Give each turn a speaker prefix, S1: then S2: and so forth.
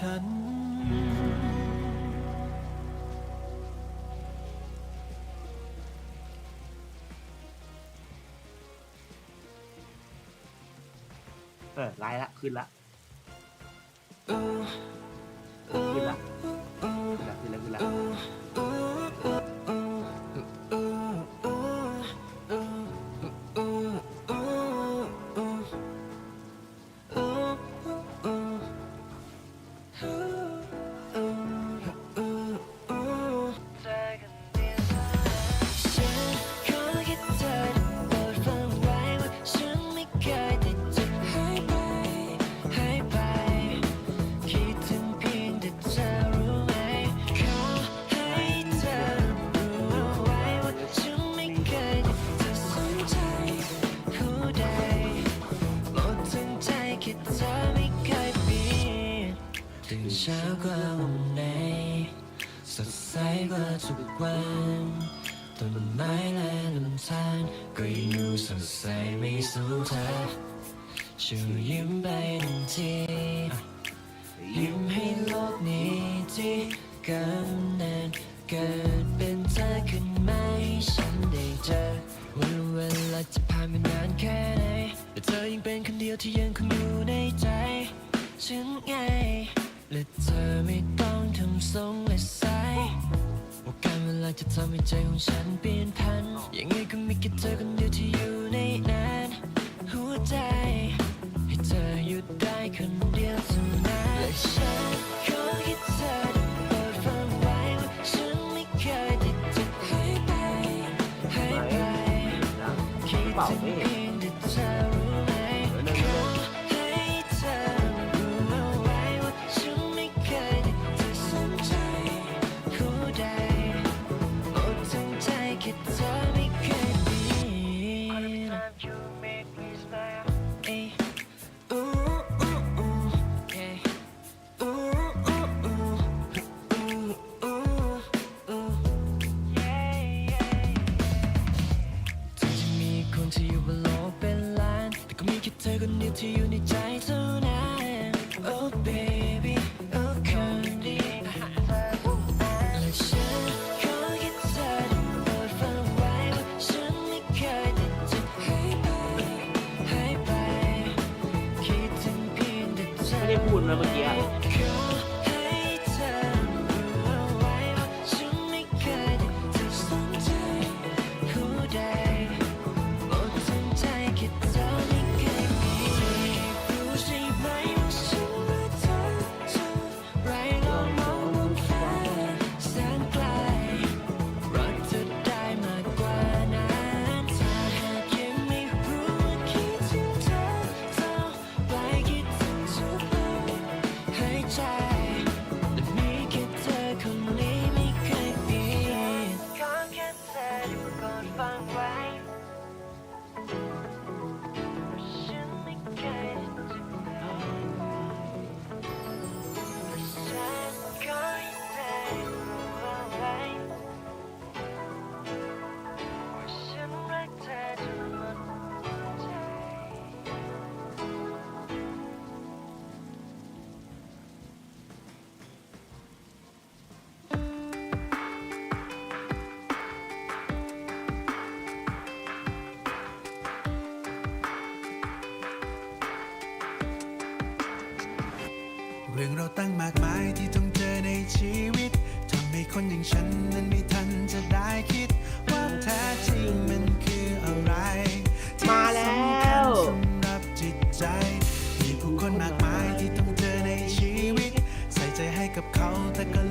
S1: ฉัน
S2: เออไลน์ละ ขึ้นละ
S1: เออเอ Who? ตื่นเช้ากว่าวันไหนสดใสกว่าทุกวันต้นไม้และลำธารก็ยังดูสดใสไม่สู้เธอช่วยยิ้มไปหนึ่งทียิ้มให้โลกนี้ที่กำเนันเกิดเป็นเธอขึ้นมาให้ฉันได้เจอวันเวลาจะผ่านไปนานแค่ไหนแต่เธอยังเป็นคนเดียวที่ยังคงอยู่ในใจฉันไง และเธอไม่ต้องทำทรงและสายว่าการเวลาจะทำให้ใจของฉันเปลี่ยนพัน ยังไงก็มีแค่เธอคนเดียวที่อยู่ในนั้นหัวใจ ให้เธอหยุดได้คนเดียวเท่านั้นและฉันขอแค่เธอได้โปรดฟังไว้ว่าฉันไม่เคยที่จะหายไปหายไปคิดถึง ที่อยู่บนโลกเป็นล้าน แต่ก็มีแค่เธอคนเดียวที่อยู่ในใจเท่านั้น Oh baby Bagian. sunshine. รื่องเราตั้งมากมายที่ต้อ
S2: งเจอ
S1: ในชีวิตทำให้คนอย่างฉันนั้นไม่ทันจะได้คิด ว่าแท้จริงมันคืออะไรมาแล้วสำหรับจิตใจ
S3: มีผู้คนมากมายที่ต้องเจอในชีวิต ใส่ใจให้กับเขาแต่ก็